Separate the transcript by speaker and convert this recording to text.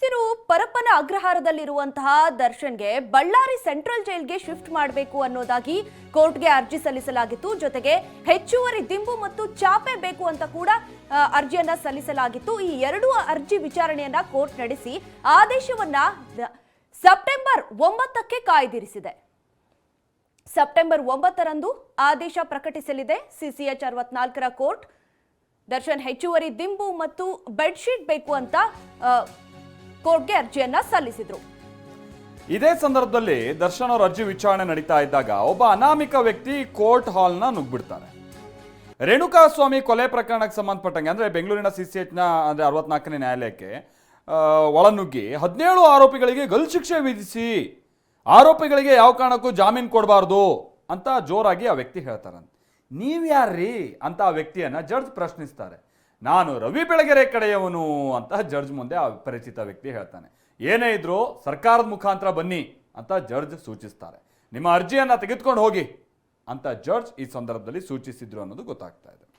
Speaker 1: ಸಿರು ಪರಪ್ಪನ ಅಗ್ರಹಾರದಲ್ಲಿರುವಂತಹ ದರ್ಶನ್ಗೆ ಬಳ್ಳಾರಿ ಸೆಂಟ್ರಲ್ ಜೈಲ್ಗೆ ಶಿಫ್ಟ್ ಮಾಡಬೇಕು ಅನ್ನೋದಾಗಿ ಕೋರ್ಟ್ಗೆ ಅರ್ಜಿ ಸಲ್ಲಿಸಲಾಗಿತ್ತು. ಜೊತೆಗೆ ಹೆಚ್ಚುವರಿ ದಿಂಬು ಮತ್ತು ಚಾಪೆ ಬೇಕು ಅಂತ ಕೂಡ ಅರ್ಜಿಯನ್ನ ಸಲ್ಲಿಸಲಾಗಿತ್ತು. ಈ ಎರಡೂ ಅರ್ಜಿ ವಿಚಾರಣೆಯನ್ನ ಕೋರ್ಟ್ ನಡೆಸಿ ಆದೇಶವನ್ನ ಸೆಪ್ಟೆಂಬರ್ ಒಂಬತ್ತಕ್ಕೆ ಕಾಯ್ದಿರಿಸಿದೆ. ಸೆಪ್ಟೆಂಬರ್ ಒಂಬತ್ತರಂದು ಆದೇಶ ಪ್ರಕಟಿಸಲಿದೆ. CCH ಅರವತ್ನಾಲ್ಕರ court. ದರ್ಶನ್ ಹೆಚ್ಚುವರಿ ದಿಂಬು ಮತ್ತು ಬೆಡ್ಶೀಟ್ ಬೇಕು ಅಂತ ಕೋರ್ಟ್ಗೆ ಅರ್ಜಿಯನ್ನ ಸಲ್ಲಿಸಿದ್ರು.
Speaker 2: ಇದೇ ಸಂದರ್ಭದಲ್ಲಿ ದರ್ಶನ್ ಅವರ ಅರ್ಜಿ ವಿಚಾರಣೆ ನಡೀತಾ ಇದ್ದಾಗ ಒಬ್ಬ ಅನಾಮಿಕ ವ್ಯಕ್ತಿ ಕೋರ್ಟ್ ಹಾಲ್ನ ನುಗ್ಬಿಡ್ತಾರೆ ರೇಣುಕಾ ಸ್ವಾಮಿ ಕೊಲೆ ಪ್ರಕರಣಕ್ಕೆ ಸಂಬಂಧಪಟ್ಟಂಗೆ, ಅಂದ್ರೆ ಬೆಂಗಳೂರಿನ ಸಿ ಸಿ ನ ಅಂದ್ರೆ ಅರವತ್ನಾಲ್ಕನೇ ನ್ಯಾಯಾಲಯಕ್ಕೆ ಒಳನುಗ್ಗಿ ಹದಿನೇಳು ಆರೋಪಿಗಳಿಗೆ ಗಲ್ ಶಿಕ್ಷೆ ವಿಧಿಸಿ, ಆರೋಪಿಗಳಿಗೆ ಯಾವ ಕಾರಣಕ್ಕೂ ಜಾಮೀನು ಕೊಡಬಾರ್ದು ಅಂತ ಜೋರಾಗಿ ಆ ವ್ಯಕ್ತಿ ಹೇಳ್ತಾರಂತೆ. ನೀವ್ಯಾರ್ರೀ ಅಂತ ಆ ವ್ಯಕ್ತಿಯನ್ನ ಜಡ್ಜ್ ಪ್ರಶ್ನಿಸ್ತಾರೆ. ನಾನು ರವಿ ಬೆಳಗೆರೆ ಕಡೆಯವನು ಅಂತ ಜಡ್ಜ್ ಮುಂದೆ ಆ ಪರಿಚಿತ ವ್ಯಕ್ತಿ ಹೇಳ್ತಾನೆ. ಏನೇ ಇದ್ರೂ ಸರ್ಕಾರದ ಮುಖಾಂತರ ಬನ್ನಿ ಅಂತ ಜಡ್ಜ್ ಸೂಚಿಸ್ತಾರೆ. ನಿಮ್ಮ ಅರ್ಜಿಯನ್ನು ತೆಗೆದುಕೊಂಡು ಹೋಗಿ ಅಂತ ಜಡ್ಜ್ ಈ ಸಂದರ್ಭದಲ್ಲಿ ಸೂಚಿಸಿದ್ರು ಅನ್ನೋದು ಗೊತ್ತಾಗ್ತಾ ಇದೆ.